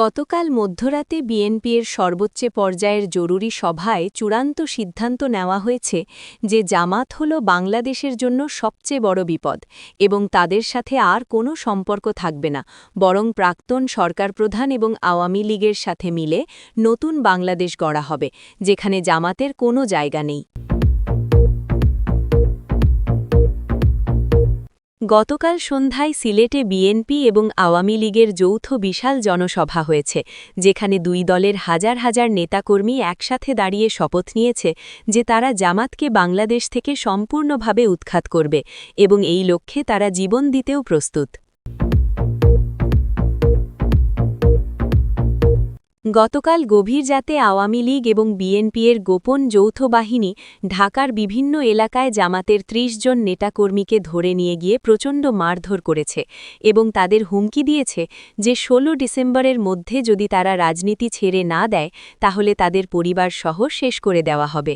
গতকাল মধ্যরাতে বিএনপির সর্বোচ্চ পর্যায়ের জরুরি সভায় চূড়ান্ত সিদ্ধান্ত নেওয়া হয়েছে যে জামাত হল বাংলাদেশের জন্য সবচেয়ে বড় বিপদ এবং তাদের সাথে আর কোনো সম্পর্ক থাকবে না, বরং প্রাক্তন সরকার প্রধান এবং আওয়ামী লীগের সাথে মিলে নতুন বাংলাদেশ গড়া হবে, যেখানে জামাতের কোনো জায়গা নেই। গতকাল সন্ধ্যায় সিলেটে বিএনপি এবং আওয়ামী লীগের যৌথ বিশাল জনসভা হয়েছে, যেখানে দুই দলের হাজার হাজার নেতাকর্মী একসাথে দাঁড়িয়ে শপথ নিয়েছে যে তারা জামাতকে বাংলাদেশ থেকে সম্পূর্ণভাবে উৎখাত করবে এবং এই লক্ষ্যে তারা জীবন দিতেও প্রস্তুত। গতকাল গভীর জাতে আওয়ামী লীগ এবং বিএনপির গোপন যৌথ বাহিনী ঢাকার বিভিন্ন এলাকায় জামাতের ৩০ জন নেতাকর্মীকে ধরে নিয়ে গিয়ে প্রচণ্ড মারধর করেছে এবং তাদের হুমকি দিয়েছে যে ১৬ ডিসেম্বরের মধ্যে যদি তারা রাজনীতি ছেড়ে না দেয়, তাহলে তাদের পরিবার সহ শেষ করে দেওয়া হবে।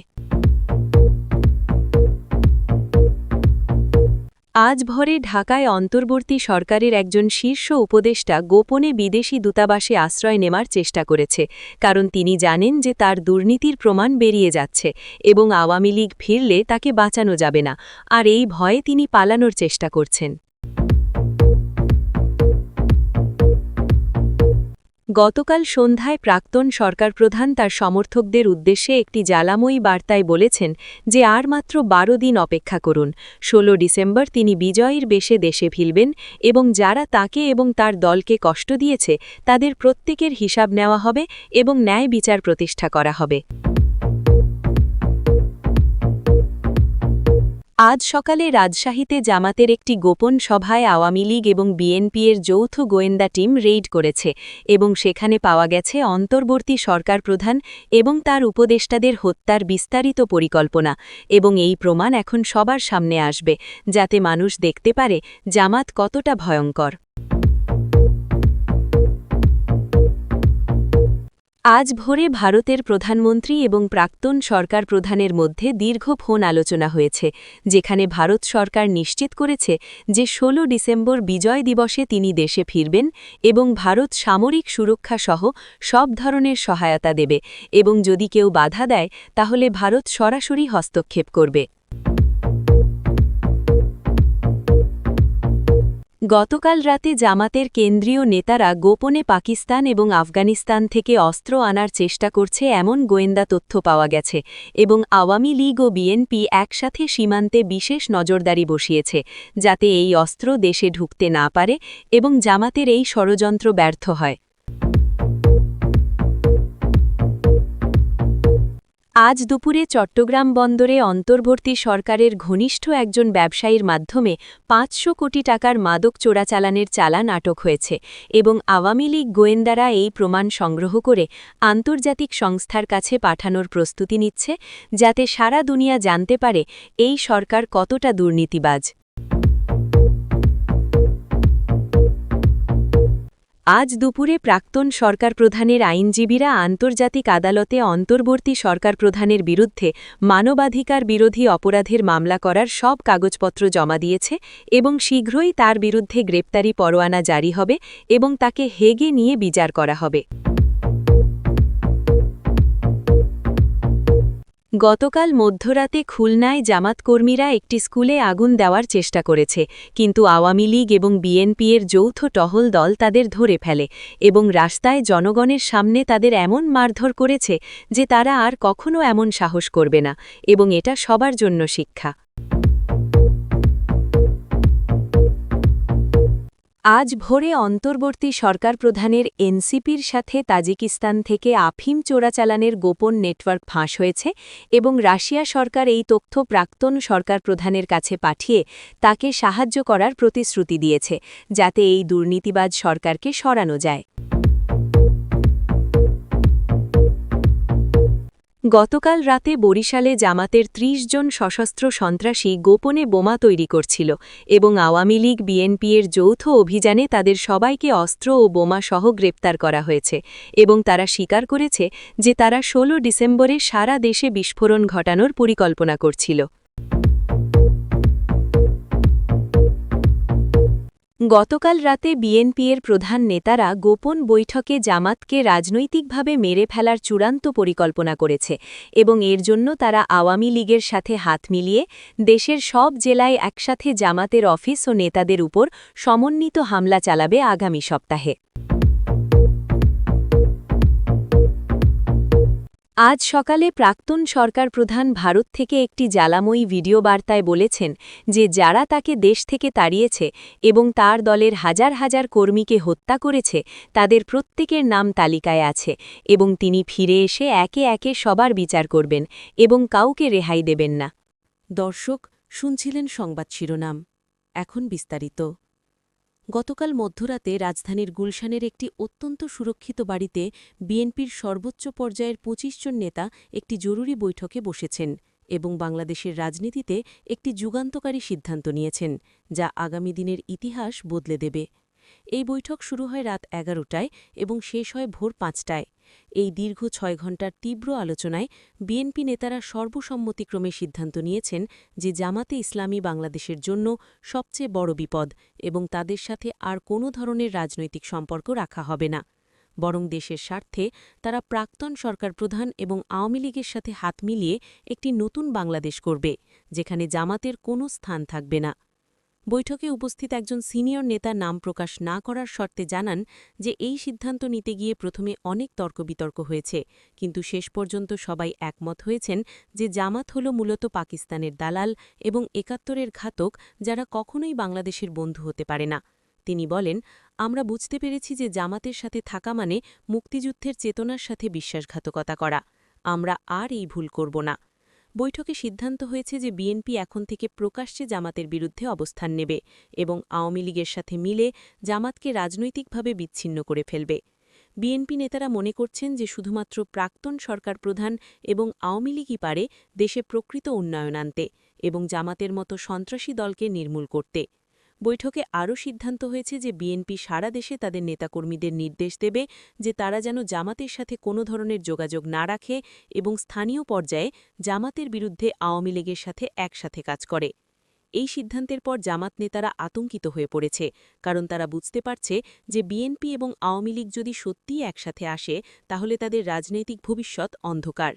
আজ ভরে ঢাকায় অন্তর্বর্তী সরকারের একজন শীর্ষ উপদেষ্টা গোপনে বিদেশি দূতাবাসে আশ্রয় নেমার চেষ্টা করেছে, কারণ তিনি জানেন যে তার দুর্নীতির প্রমাণ বেরিয়ে যাচ্ছে এবং আওয়ামী লীগ ফিরলে তাকে বাঁচানো যাবে না, আর এই ভয়ে তিনি পালানোর চেষ্টা করছেন। গতকাল সন্ধ্যায় প্রাক্তন সরকার প্রধান তার সমর্থকদের উদ্দেশ্যে একটি জ্বালাময়ী বার্তায় বলেছেন যে আর মাত্র বারো দিন অপেক্ষা করুন। ১৬ ডিসেম্বর তিনি বিজয়ীর বেশে দেশে ফিরবেন এবং যারা তাকে এবং তার দলকে কষ্ট দিয়েছে, তাদের প্রত্যেকের হিসাব নেওয়া হবে এবং ন্যায় বিচার প্রতিষ্ঠা করা হবে। আজ সকালে রাজশাহীতে জামাতের একটি গোপন সভায় আওয়ামী লীগ এবং বিএনপির যৌথ গোয়েন্দা টিম রেইড করেছে এবং সেখানে পাওয়া গেছে অন্তর্বর্তী সরকার প্রধান এবং তার উপদেষ্টাদের হত্যার বিস্তারিত পরিকল্পনা এবং এই প্রমাণ এখন সবার সামনে আসবে, যাতে মানুষ দেখতে পারে জামাত কতটা ভয়ঙ্কর। আজ ভোরে ভারতের প্রধানমন্ত্রী এবং প্রাক্তন সরকার প্রধানের মধ্যে দীর্ঘ ফোন আলোচনা হয়েছে, যেখানে ভারত সরকার নিশ্চিত করেছে যে ১৬ ডিসেম্বর বিজয় দিবসে তিনি দেশে ফিরবেন এবং ভারত সামরিক সুরক্ষা সহ সব ধরনের সহায়তা দেবে এবং যদি কেউ বাধা দেয়, তাহলে ভারত সরাসরি হস্তক্ষেপ করবে। গতকাল রাতে জামাতের কেন্দ্রীয় নেতারা গোপনে পাকিস্তান এবং আফগানিস্তান থেকে অস্ত্র আনার চেষ্টা করছে এমন গোয়েন্দা তথ্য পাওয়া গেছে এবং আওয়ামী লীগ ও বিএনপি একসাথে সীমান্তে বিশেষ নজরদারি বসিয়েছে যাতে এই অস্ত্র দেশে ঢুকতে না পারে এবং জামাতের এই ষড়যন্ত্র ব্যর্থ হয়। আজ দুপুরে চট্টগ্রাম বন্দরে অন্তর্বর্তী সরকারের ঘনিষ্ঠ একজন ব্যবসায়ীর মাধ্যমে পাঁচশো কোটি টাকার মাদক চোরাচালানের চালান আটক হয়েছে এবং আওয়ামী লীগ গোয়েন্দারা এই প্রমাণ সংগ্রহ করে আন্তর্জাতিক সংস্থার কাছে পাঠানোর প্রস্তুতি নিচ্ছে, যাতে সারা দুনিয়া জানতে পারে এই সরকার কতটা দুর্নীতিবাজ। আজ দুপুরে প্রাক্তন সরকার প্রধানের আইনজীবীরা আন্তর্জাতিক আদালতে অন্তর্বর্তী সরকার প্রধানের বিরুদ্ধে মানবাধিকার বিরোধী অপরাধের মামলা করার সব কাগজপত্র জমা দিয়েছে এবং শীঘ্রই তার বিরুদ্ধে গ্রেপ্তারি পরোয়ানা জারি হবে এবং তাকে হেগে নিয়ে বিচার করা হবে। গতকাল মধ্যরাতে খুলনায় জামাতকর্মীরা একটি স্কুলে আগুন দেওয়ার চেষ্টা করেছে, কিন্তু আওয়ামী লীগ এবং বিএনপি এর যৌথ টহল দল তাদের ধরে ফেলে এবং রাস্তায় জনগণের সামনে তাদের এমন মারধর করেছে যে তারা আর কখনো এমন সাহস করবে না এবং এটা সবার জন্য শিক্ষা। আজ ভোরে অন্তর্বর্তী সরকার প্রধানের এনসিপির সাথে তাজিকিস্তান থেকে আফিম চোরাচালানের গোপন নেটওয়ার্ক ফাঁস হয়েছে এবং রাশিয়া সরকার এই তথ্য প্রাক্তন সরকার প্রধানের কাছে পাঠিয়ে তাকে সাহায্য করার প্রতিশ্রুতি দিয়েছে, যাতে এই দুর্নীতিবাজ সরকারকে সরানো যায়। গতকাল রাতে বরিশালে জামাতের ৩০ জন সশস্ত্র সন্ত্রাসী গোপনে বোমা তৈরি করছিল এবং আওয়ামী লীগ বিএনপিএর যৌথ অভিযানে তাদের সবাইকে অস্ত্র ও বোমা সহ গ্রেপ্তার করা হয়েছে এবং তারা স্বীকার করেছে যে তারা ১৬ ডিসেম্বরে সারা দেশে বিস্ফোরণ ঘটানোর পরিকল্পনা করছিল। গতকাল রাতে বিএনপির প্রধান নেতারা গোপন বৈঠকে জামাতকে রাজনৈতিকভাবে মেরে ফেলার চূড়ান্ত পরিকল্পনা করেছে এবং এর জন্য তারা আওয়ামী লীগের সাথে হাত মিলিয়ে দেশের সব জেলায় একসাথে জামাতের অফিস ও নেতাদের উপর সমন্বিত হামলা চালাবে আগামী সপ্তাহে। আজ সকালে প্রাক্তন সরকার প্রধান ভারত থেকে একটি জ্বালাময়ী ভিডিও বার্তায় বলেছেন যে যারা তাকে দেশ থেকে তাড়িয়েছে এবং তার দলের হাজার হাজার কর্মীকে হত্যা করেছে, তাদের প্রত্যেকের নাম তালিকায় আছে এবং তিনি ফিরে এসে একে একে সবার বিচার করবেন এবং কাউকে রেহাই দেবেন না। দর্শক, শুনছিলেন সংবাদ শিরোনাম। এখন বিস্তারিত। গতকাল মধ্যরাতে রাজধানীর গুলশানের একটি অত্যন্ত সুরক্ষিত বাড়িতে বিএনপির সর্বোচ্চ পর্যায়ের ২৫ জন নেতা একটি জরুরি বৈঠকে বসেছেন এবং বাংলাদেশের রাজনীতিতে একটি যুগান্তকারী সিদ্ধান্ত নিয়েছেন, যা আগামী দিনের ইতিহাস বদলে দেবে। এই বৈঠক শুরু হয় রাত এগারোটায় এবং শেষ হয় ভোর পাঁচটায়। এই দীর্ঘ ছয় ঘণ্টার তীব্র আলোচনায় বিএনপি নেতারা সর্বসম্মতিক্রমে সিদ্ধান্ত নিয়েছেন যে জামাতে ইসলামী বাংলাদেশের জন্য সবচেয়ে বড় বিপদ এবং তাদের সাথে আর কোনো ধরনের রাজনৈতিক সম্পর্ক রাখা হবে না। বরং দেশের স্বার্থে তারা প্রাক্তন সরকার প্রধান এবং আওয়ামী লীগের সাথে হাত মিলিয়ে একটি নতুন বাংলাদেশ করবে, যেখানে জামাতের কোনো স্থান থাকবে না। বৈঠকে উপস্থিত একজন সিনিয়র নেতা নাম প্রকাশ না করার শর্তে জানান যে এই সিদ্ধান্ত নিতে গিয়ে প্রথমে অনেক তর্কবিতর্ক হয়েছে, কিন্তু শেষ পর্যন্ত সবাই একমত হয়েছেন যে জামাত হল মূলত পাকিস্তানের দালাল এবং একাত্তরের ঘাতক যারা কখনোই বাংলাদেশের বন্ধু হতে পারে না। তিনি বলেন, আমরা বুঝতে পেরেছি যে জামাতের সাথে থাকা মানে মুক্তিযুদ্ধের চেতনার সাথে বিশ্বাসঘাতকতা করা। আমরা আর এই ভুল করব না। বৈঠকে সিদ্ধান্ত হয়েছে যে বিএনপি এখন থেকে প্রকাশ্যে জামাতের বিরুদ্ধে অবস্থান নেবে এবং আওয়ামী লীগের সাথে মিলে জামাতকে রাজনৈতিকভাবে বিচ্ছিন্ন করে ফেলবে। বিএনপি নেতারা মনে করছেন যে শুধুমাত্র প্রাক্তন সরকার প্রধান এবং আওয়ামী লীগই পারে দেশে প্রকৃত উন্নয়ন আনতে এবং জামাতের মতো সন্ত্রাসী দলকে নির্মূল করতে। বৈঠকে আরও সিদ্ধান্ত হয়েছে যে বিএনপি সারা দেশে তাদের নেতাকর্মীদের নির্দেশ দেবে যে তারা যেন জামাতের সাথে কোনো ধরনের যোগাযোগ না রাখে এবং স্থানীয় পর্যায়ে জামাতের বিরুদ্ধে আওয়ামী লীগের সাথে একসাথে কাজ করে। এই সিদ্ধান্তের পর জামাত নেতারা আতঙ্কিত হয়ে পড়েছে, কারণ তারা বুঝতে পারছে যে বিএনপি এবং আওয়ামী লীগ যদি সত্যিই একসাথে আসে, তাহলে তাদের রাজনৈতিক ভবিষ্যৎ অন্ধকার।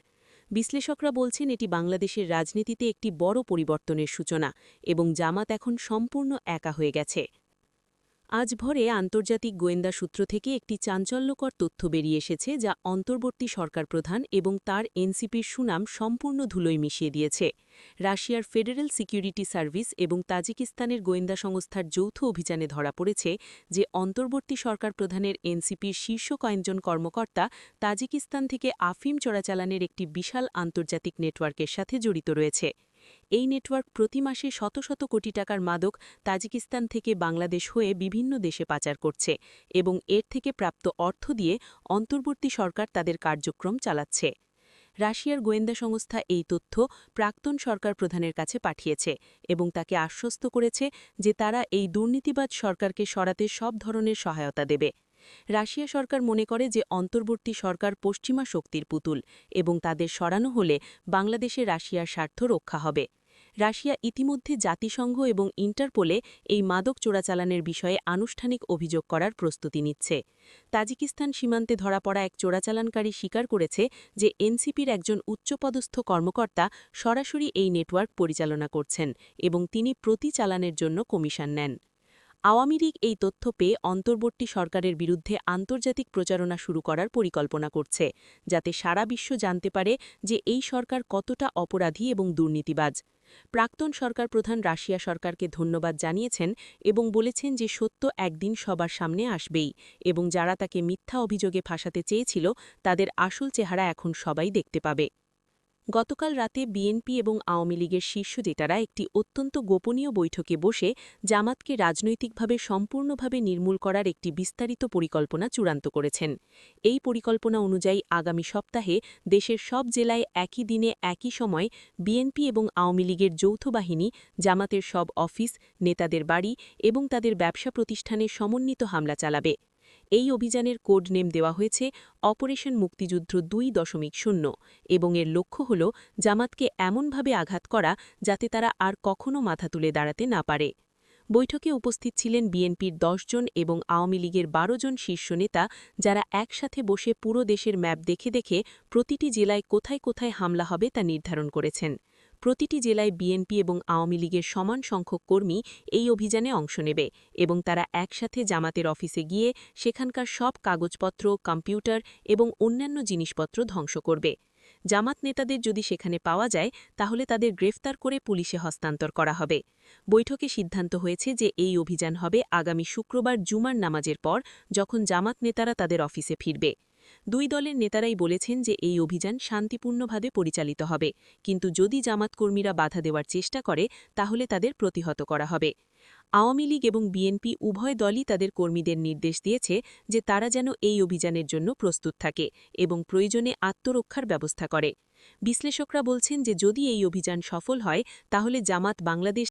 বিশ্লেষকরা বলছেন এটি বাংলাদেশের রাজনীতিতে একটি বড় পরিবর্তনের সূচনা এবং জামাত এখন সম্পূর্ণ একা হয়ে গেছে। আজ ভোরে আন্তর্জাতিক গোয়েন্দা সূত্র থেকে একটি চাঞ্চল্যকর তথ্য বেরিয়ে এসেছে যা অন্তর্বর্তী সরকার প্রধান এবং তার এনসিপির সুনাম সম্পূর্ণ ধুলোয় মিশিয়ে দিয়েছে। রাশিয়ার ফেডারেল সিকিউরিটি সার্ভিস এবং তাজিকিস্তানের গোয়েন্দা সংস্থার যৌথ অভিযানে ধরা পড়েছে যে অন্তর্বর্তী সরকার প্রধানের এনসিপির শীর্ষ কয়েকজন কর্মকর্তা তাজিকিস্তান থেকে আফিম চোরাচালানের একটি বিশাল আন্তর্জাতিক নেটওয়ার্কের সাথে জড়িত রয়েছে। এই নেটওয়ার্ক প্রতি মাসে শত শত কোটি টাকার মাদক তাজিকিস্তান থেকে বাংলাদেশ হয়ে বিভিন্ন দেশে পাচার করছে এবং এর থেকে প্রাপ্ত অর্থ দিয়ে অন্তর্বর্তী সরকার তাদের কার্যক্রম চালাচ্ছে। রাশিয়ার গোয়েন্দা সংস্থা এই তথ্য প্রাক্তন সরকার প্রধানের কাছে পাঠিয়েছে এবং তাকে আশ্বস্ত করেছে যে তারা এই দুর্নীতিবাদ সরকারকে সরাতে সব ধরনের সহায়তা দেবে। রাশিয়া সরকার মনে করে যে অন্তর্বর্তী সরকার পশ্চিমা শক্তির পুতুল এবং তাদের সরানো হলে বাংলাদেশে রাশিয়ার স্বার্থ রক্ষা হবে। রাশিয়া ইতিমধ্যে জাতিসংঘ এবং ইন্টারপোলে এই মাদক চোরাচালানের বিষয়ে আনুষ্ঠানিক অভিযোগ করার প্রস্তুতি নিচ্ছে। তাজিকিস্তান সীমান্তে ধরা পড়া এক চোরাচালানকারী স্বীকার করেছে যে এনসিপির একজন উচ্চপদস্থ কর্মকর্তা সরাসরি এই নেটওয়ার্ক পরিচালনা করছেন এবং তিনি প্রতি চালানের জন্য কমিশন নেন। আওয়ামী লীগ এই তথ্য পেয়ে অন্তর্বর্তী সরকারের বিরুদ্ধে আন্তর্জাতিক প্রচারণা শুরু করার পরিকল্পনা করছে, যাতে সারা বিশ্ব জানতে পারে যে এই সরকার কতটা অপরাধী এবং দুর্নীতিবাজ। প্রাক্তন সরকার প্রধান রাশিয়া সরকারকে ধন্যবাদ জানিয়েছেন এবং বলেছেন যে সত্য একদিন সবার সামনে আসবেই এবং যারা তাকে মিথ্যা অভিযোগে ফাঁসাতে চেয়েছিল, তাদের আসল চেহারা এখন সবাই দেখতে পাবে। গতকাল রাতে বিএনপি এবং আওয়ামী লীগের শীর্ষ নেতারা একটি অত্যন্ত গোপনীয় বৈঠকে বসে জামাতকে রাজনৈতিকভাবে সম্পূর্ণভাবে নির্মূল করার একটি বিস্তারিত পরিকল্পনা চূড়ান্ত করেছেন। এই পরিকল্পনা অনুযায়ী আগামী সপ্তাহে দেশের সব জেলায় একই দিনে একই সময় বিএনপি এবং আওয়ামী লীগের যৌথ বাহিনী, জামাতের সব অফিস, নেতাদের বাড়ি এবং তাদের ব্যবসা প্রতিষ্ঠানে সমন্বিত হামলা চালাবে। এই অভিযানের কোড নেম দেওয়া হয়েছে অপারেশন মুক্তিযুদ্ধ দুই দশমিক শূন্য এবং এর লক্ষ্য হল জামাতকে এমনভাবে আঘাত করা যাতে তারা আর কখনও মাথা তুলে দাঁড়াতে না পারে। বৈঠকে উপস্থিত ছিলেন বিএনপির জন এবং আওয়ামী লীগের বারো জন শীর্ষ নেতা যারা একসাথে বসে পুরো দেশের ম্যাপ দেখে দেখে প্রতিটি জেলায় কোথায় কোথায় হামলা হবে তা নির্ধারণ করেছেন। প্রতিটি জেলায় বিএনপি এবং আওয়ামী লীগের সমান সংখ্যক কর্মী এই অভিযানে অংশ নেবে এবং তারা একসাথে জামাতের অফিসে গিয়ে সেখানকার সব কাগজপত্র, কম্পিউটার এবং অন্যান্য জিনিসপত্র ধ্বংস করবে। জামাত নেতাদের যদি সেখানে পাওয়া যায়, তাহলে তাদের গ্রেফতার করে পুলিশে হস্তান্তর করা হবে। বৈঠকে সিদ্ধান্ত হয়েছে যে এই অভিযান হবে আগামী শুক্রবার জুমার নামাজের পর, যখন জামাত নেতারা তাদের অফিসে ফিরবে। দুই দলের নেতারাই বলেছেন যে এই অভিযান শান্তিপূর্ণভাবে পরিচালিত হবে। কিন্তু যদি জামাত কর্মীরা বাধা দেওয়ার চেষ্টা করে, তাহলে তাদের প্রতিহত করা হবে। আওয়ামী লীগ এবং বিএনপি উভয় দলই তাদের কর্মীদের নির্দেশ দিয়েছে যে তারা যেন এই অভিযানের জন্য প্রস্তুত থাকে এবং প্রয়োজনে আত্মরক্ষার ব্যবস্থা করে। বিশ্লেষকরা বলছেন যে যদি এই অভিযান সফল হয়, তাহলে জামাত বাংলাদেশ